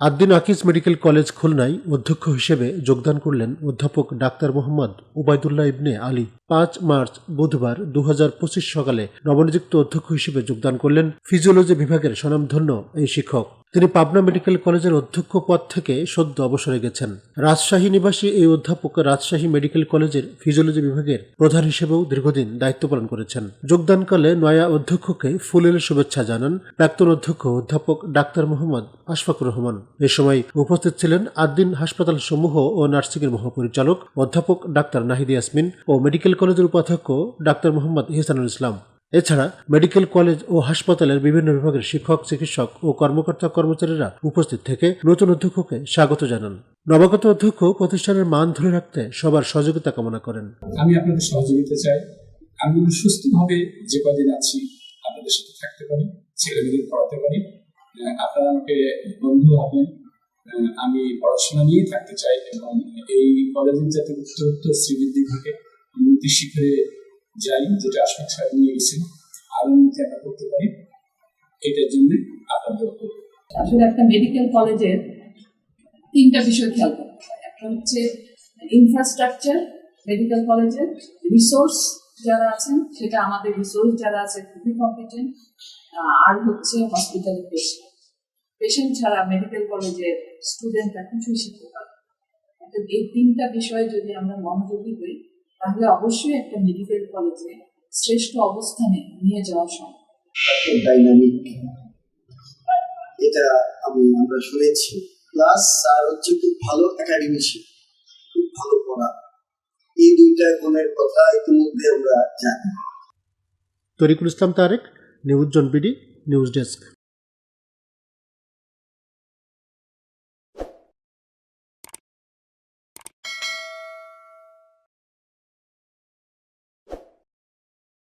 Ad-din Akij medical college খুলনায় অধ্যক্ষ হিসেবে যোগদান করলেন অধ্যাপক ডাক্তার মোহাম্মদ উবায়দুল্লাহ ইবনে আলী। পাঁচ মার্চ বুধবার দু হাজার পঁচিশ সকালে নবনিযুক্ত অধ্যক্ষ হিসেবে যোগদান করলেন ফিজিওলজি বিভাগের স্বনামধন্য এই শিক্ষক। তিনি পাবনা মেডিকেল কলেজের অধ্যক্ষ পদ থেকে সদ্য অবসরে গেছেন। রাজশাহী নিবাসী এই অধ্যাপক রাজশাহী মেডিকেল কলেজের ফিজিওলজি বিভাগের প্রধান হিসেবেও দীর্ঘদিন দায়িত্ব পালন করেছেন। যোগদানকালে নয়া অধ্যক্ষকে ফুলের শুভেচ্ছা জানান প্রাক্তন অধ্যক্ষ অধ্যাপক ডাক্তার মোহাম্মদ আশফাকুর রহমান। এ সময় উপস্থিত ছিলেন আদ্দিন হাসপাতাল সমূহ ও নার্সিংয়ের মহাপরিচালক, অধ্যাপক ডাক্তার নাহিদ ইয়াসমিন ও মেডিকেল কলেজের উপাধ্যক্ষ ডাক্তার মোহাম্মদ ইহসানুল ইসলাম। এছাড়া মেডিকেল কলেজ ও হাসপাতালের বিভিন্ন বিভাগের শিক্ষক, চিকিৎসক ও কর্মকর্তা কর্মচারীরা উপস্থিত থেকে নতুন অধ্যক্ষকে স্বাগত জানান। নবাগত অধ্যক্ষ প্রতিষ্ঠানের মান ধরে রাখতে সবার সহযোগিতা কামনা করেন। আমি আপনাদের সহযোগিতা চাই। আমি সুস্থভাবে যে কদিন আছি, আপনাদের সাথে থাকতে পারি, ছেলেমেয়েদের পড়াতে পারি। আপনারা আমাকে বন্ধু হবেন আমি পড়াশোনা নিয়ে থাকতে চাই এবং এই কলেজের যাতে উত্তরোত্তর শ্রীবৃদ্ধি ঘটে উন্নতি শিখরে যাই, যেটা আশফাক সাহেব নিয়ে গেছেন আরও উন্নতি আমরা করতে পারি, এটার জন্য আপনাদের আসলে একটা মেডিকেল কলেজের তিনটা বিষয় খেয়াল করতে হয়। একটা হচ্ছে ইনফ্রাস্ট্রাকচার মেডিকেল কলেজের রিসোর্স যারা আছেন, সেটা আমাদের রিসোর্স যারা আছে, খুবই কম্পিটেন্ট আর হচ্ছে হসপিটাল পেশেন্ট পেশেন্ট ছাড়া মেডিকেল কলেজের স্টুডেন্টরা কিছুই শিখতে পারে এই তিনটা বিষয়ে যদি আমরা মনোযোগী হই তাহলে অবশ্যই একটা মেডিকেল কলেজে শ্রেষ্ঠ অবস্থানে নিয়ে যাওয়া সম্ভব। ডাইনামিক এটা আমি আমরা শুনেছি। প্লাস স্যার হচ্ছে খুব ভালো একাডেমিশিয়ান খুব ভালো পড়া। এই দুইটা গুণের কথা ইতিমধ্যে আমরা জানি। তরিকুল ইসলাম তারেক নিউজ জন বিডি নিউজ ডেস্ক।